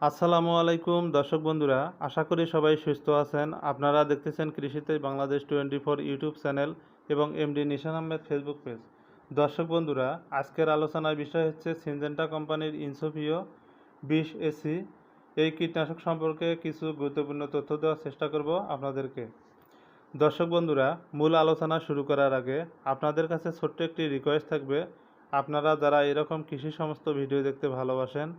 আসসালামু আলাইকুম, দর্শক বন্ধুরা, আশা করি সবাই সুস্থ আছেন। আপনারা দেখতেছেন কৃষিতে Bangladesh twenty four YouTube channel এবং MD Nishan Ahmed Facebook page. দর্শক বন্ধুরা, আজকের আলোচনার বিষয় হচ্ছে সিনজেন্টা কোম্পানির ইনসোফিও বিশ এসি। এই কীটনাশক সম্পর্কে কিছু গুরুত্বপূর্ণ তথ্য দেওয়ার চেষ্টা করব আপনাদেরকে। দর্শক বন্ধুরা, মূল আলোচনা শুরু করার আগে আপনাদের কাছে ছোট্ট একটি রিকোয়েস্ট থাকবে। আপনারা যারা এরকম কৃষি সমস্ত ভিডিও দেখতে ভালোবাসেন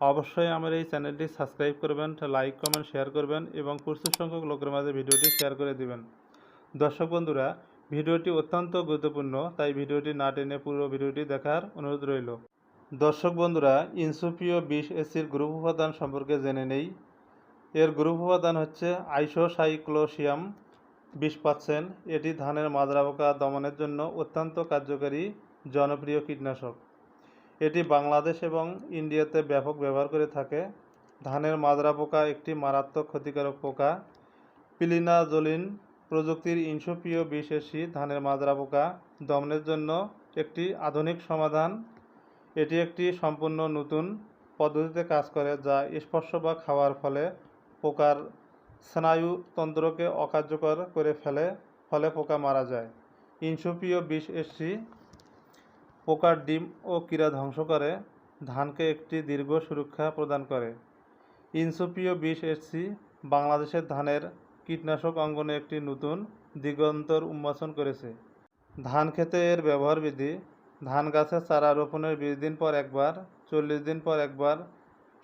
অবশ্যই আমার এই চ্যানেলটি সাবস্ক্রাইব করবেন, লাইক, কমেন্ট, শেয়ার করবেন এবং প্রচুর সংখ্যক লোকের মাঝে ভিডিওটি শেয়ার করে দিবেন। দর্শক বন্ধুরা, ভিডিওটি অত্যন্ত গুরুত্বপূর্ণ, তাই ভিডিওটি না টেনে পুরো ভিডিওটি দেখার অনুরোধ রইল। দর্শক বন্ধুরা, ইনসুপিও বিশ এসির গ্রুপ উপাদান সম্পর্কে জেনে নেই। এর গ্রুপ উপাদান হচ্ছে আইসোসাইক্লোসিয়াম বিশ পার্সেন্ট। এটি ধানের মাজরা পোকা দমনের জন্য অত্যন্ত কার্যকারী, জনপ্রিয় কীটনাশক। এটি বাংলাদেশ এবং ইন্ডিয়াতে ব্যাপক ব্যবহার করে থাকে। ধানের মাজরা পোকা একটি মারাত্মক ক্ষতিকারক পোকা। পিলিনাজোলিন প্রযুক্তির ইনসোপিও বিশেষী ধানের মাজরা পোকা দমনের জন্য একটি আধুনিক সমাধান। এটি একটি সম্পূর্ণ নতুন পদ্ধতিতে কাজ করে যা স্পর্শ বা খাওয়ার ফলে পোকার স্নায়ুতন্ত্রকে অকার্যকর করে ফেলে, ফলে পোকা মারা যায়। ইনসোপিও বিষ এসি পোকার ডিম ও কীরা ধ্বংস করে, ধানকে একটি দীর্ঘ সুরক্ষা প্রদান করে। ইনসোপিও বিষ এসি বাংলাদেশের ধানের কীটনাশক অঙ্গনে একটি নতুন দিগন্তর উন্মোচন করেছে। ধান খেতে এর ব্যবহার বিধি ধান গাছের চারা রোপণের বিশ দিন পর একবার, চল্লিশ দিন পর একবার,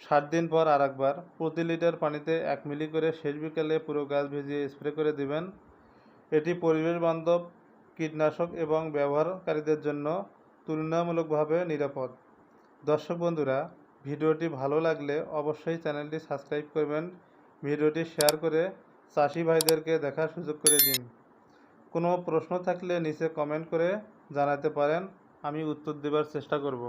ষাট দিন পর আর একবার প্রতি লিটার পানিতে এক মিলি করে শেষ বিকেলে পুরো গাছ ভিজিয়ে স্প্রে করে দিবেন। এটি পরিবেশ বান্ধব, কীটনাশক এবং ব্যবহারকারীদের জন্য তুলনামূলকভাবে নিরাপদ। দর্শক বন্ধুরা, ভিডিওটি ভালো লাগলে অবশ্যই চ্যানেলটি সাবস্ক্রাইব করবেন। ভিডিওটি শেয়ার করে চাষি ভাইদেরকে দেখার সুযোগ করে দিন। কোনো প্রশ্ন থাকলে নিচে কমেন্ট করে জানাতে পারেন, আমি উত্তর দেবার চেষ্টা করব।